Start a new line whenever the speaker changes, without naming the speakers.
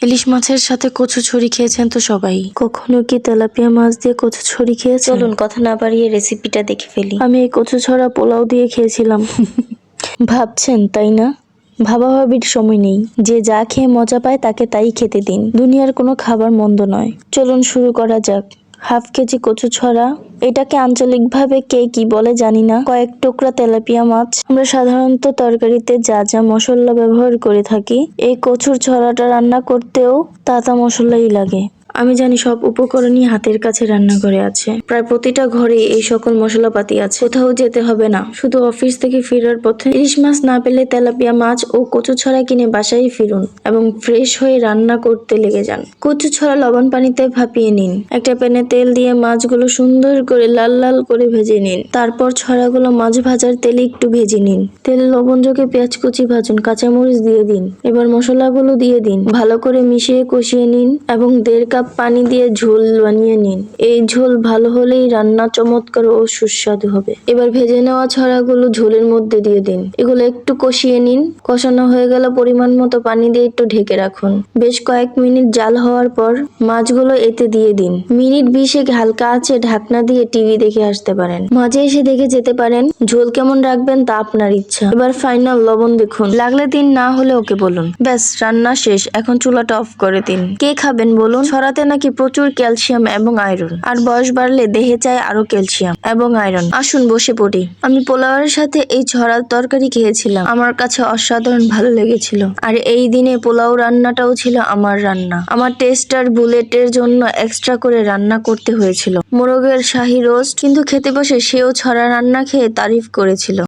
ইলিশ মাছের সাথে কচু ছড়ি খেয়েছেন তো সবাই। কখনো কি তেলাপিয়া মাছ দিয়ে কচু ছড়ি খেয়েছেন?
চলুন কথা না বাড়িয়ে রেসিপিটা দেখে ফেলি।
আমি এই কচু ছড়া পোলাও দিয়ে খেয়েছিলাম। ভাবছেন তাই না? ভাবাভাবির সময় নেই। যে যা খেয়ে মজা পায় তাকে তাই খেতে দিন। দুনিয়ার কোনো খাবার মন্দ নয়। চলুন শুরু করা যাক। হাফ কেজি কচু ছড়া। এটাকে আঞ্চলিকভাবে কে কি বলে জানি না। কয়েক টুকরা তেলাপিয়া মাছ। আমরা সাধারণত তরকারিতে যা যা মশলা ব্যবহার করে থাকি, এই কচুর ছড়াটা রান্না করতেও তাতা মশলাই লাগে। আমি জানি সব উপকরণই হাতের কাছে রান্না রান্নাঘরে আছে। প্রায় প্রতিটা ঘরে এই সকল মশলাপাতি আছে। কোথাও যেতে হবে না। শুধু অফিস থেকে ফেরার পথে ইলিশ মাছ না পেলে তেলাপিয়া মাছ ও কচু ছড়া কিনে বাসায় ফিরুন এবং ফ্রেশ হয়ে রান্না করতে লেগে যান। কচু ছড়া লবণ পানিতে ভাপিয়ে নিন। একটা প্যানে তেল দিয়ে মাছগুলো সুন্দর করে লাল লাল করে ভেজে নিন। তারপর ছড়াগুলো মাছ ভাজার তেলে একটু ভেজে নিন। তেলে লবণ যোগে পেঁয়াজ কুচি ভাজুন, কাঁচামরিচ দিয়ে দিন। এবার মশলাগুলো দিয়ে দিন। ভালো করে মিশিয়ে কষিয়ে নিন এবং দেড় কাপ পানি দিয়ে ঝোল বানিয়ে নিন। এই ঝোল ভালো হলেই রান্না চমৎকার ও সুস্বাদু হবে। এবার ভেজে নেওয়া ছড়াগুলো ঝোলের মধ্যে দিয়ে দিন। এগুলো একটু কষিয়ে নিন। কষানো হয়ে গেলে পরিমাণ মতো পানি দিয়ে একটু ঢেকে রাখুন। বেশ কয়েক মিনিট জাল হওয়ার পর মাছগুলো এতে দিয়ে দিন। মিনিট বিশেক হালকা আছে ঢাকনা দিয়ে টিভি দেখে আসতে পারেন। মাঝে এসে দেখে যেতে পারেন, ঝোল কেমন রাখবেন তা আপনার ইচ্ছা। এবার ফাইনাল লবণ দেখুন। লাগলে দিন, না হলে ওকে বলুন। ব্যাস, রান্না শেষ। এখন চুলাটা অফ করে দিন। কে খাবেন বলুন? ছড়াতে নাকি প্রচুর ক্যালসিয়াম এবং আয়রন। আর বয়স বাড়লে দেহে চায় আরও ক্যালসিয়াম এবং আয়রন। আসুন বসে পড়ি। আমি পোলাওয়ের সাথে এই ছড়ার তরকারি খেয়েছিলাম। আমার কাছে অসাধারণ ভালো লেগেছিল। আর এই দিনে পোলাও রান্নাটাও ছিল আমার রান্না। আমার টেস্টার বুলেটের জন্য এক্সট্রা করে রান্না করতে হয়েছিল। মোরগের শাহী রোস্ট কিন্তু খেতে বসে সেও ছড়া রান্না খেয়ে তারিফ করেছিল।